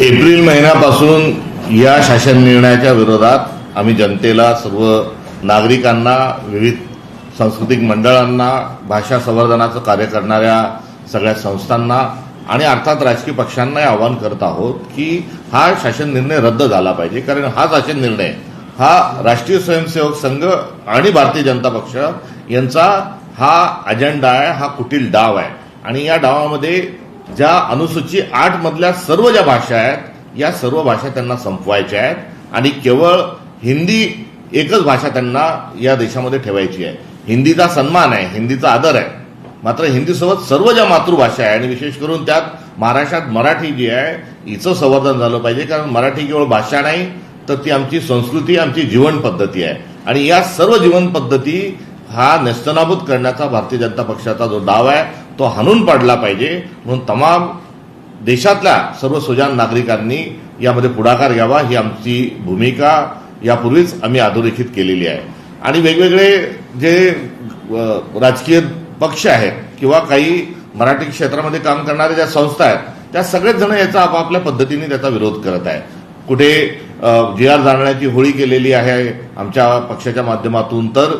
April महिन्यापासून या शासन निर्णयाच्या विरोधात आम्ही जनतेला सर्व नागरिकांना विविध सांस्कृतिक मंडळांना भाषा संवर्धनाचं कार्य करणाऱ्या सगळ्या संस्थांना आणि अर्थात राजकीय पक्षांनाही आवाहन करत आहोत की हा शासन निर्णय रद्द झाला पाहिजे. कारण हा शासन निर्णय हा राष्ट्रीय स्वयंसेवक संघ आणि भारतीय जनता पक्ष यांचा हा अजेंडा आहे हा कुटील डाव आहे. आणि या डावामध्ये ज्या अनुसूची आठ मधल्या सर्व ज्या भाषा आहेत या सर्व भाषा त्यांना संपवायच्या आहेत आणि केवळ हिंदी एकच भाषा त्यांना या देशामध्ये ठेवायची आहे. हिंदीचा सन्मान आहे हिंदीचा आदर आहे. मात्र हिंदीसोबत सर्व ज्या मातृभाषा आहे आणि विशेष करून त्यात महाराष्ट्रात मराठी जी आहे हिचं संवर्धन झालं पाहिजे कारण मराठी केवळ भाषा नाही तर ती आमची संस्कृती आमची जीवन पद्धती आहे. आणि या सर्व जीवन पद्धती हा नेस्तनाबूत करण्याचा भारतीय जनता पक्षाचा जो डाव आहे तो हाणून पाडला पाहिजे. म्हणून तमाम देशातल्या सर्व सुजान नागरिकांनी यामध्ये पुढाकार घ्यावा. ही आमची भूमिका. यापूर्वीच आम्ही अधोरेखित केलेली आहे. आणि वेगवेगळे जे राजकीय पक्ष आहेत किंवा काही मराठी क्षेत्रामध्ये काम करणाऱ्या ज्या संस्था आहेत त्या सगळेच जण याचा आपापल्या पद्धतीने त्याचा विरोध करत आहे कुठे जी आर जाणण्याची होळी केलेली आहे आमच्या पक्षाच्या माध्यमातून तर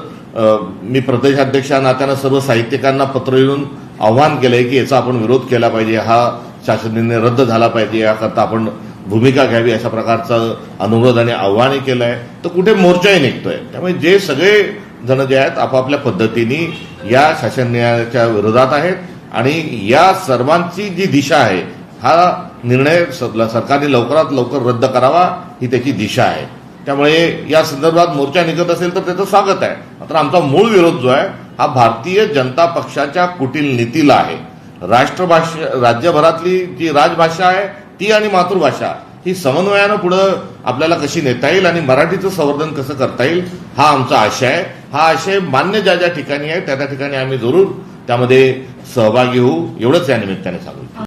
मी प्रदेशाध्यक्ष नात्यानं सर्व साहित्यिकांना पत्र लिहून आव्हान केलंय की याचा आपण विरोध केला पाहिजे हा शासन निर्णय रद्द झाला पाहिजे याकरता आपण भूमिका घ्यावी अशा प्रकारचं अनुरोध आणि आव्हानही केलं आहे तर कुठे मोर्चाही निघतोय. त्यामुळे जे सगळे जण जे आहेत आपापल्या पद्धतीने या शासन निर्णयाच्या विरोधात आहेत आणि या सर्वांची जी दिशा आहे हा निर्णय स- सरकारने लवकरात लवकर रद्द करावा ही त्याची दिशा आहे. त्यामुळे या संदर्भात मोर्चा निघत असेल तर त्याचं स्वागत आहे. मात्र आमचा मूळ विरोध जो आहे हा भारतीय जनता पक्षाच्या कुटील नीतीला आहे. राष्ट्रभाषा राज्यभरातली जी राजभाषा आहे ती आणि मातृभाषा ही समन्वयानं पुढं आपल्याला कशी नेता येईल आणि मराठीचं संवर्धन कसं करता येईल हा आमचा आशय आहे. हा आशय मान्य ज्या ज्या ठिकाणी आहे त्या त्या ठिकाणी आम्ही जरूर त्यामध्ये सहभागी होऊ. एवढंच या निमित्ताने सांगू.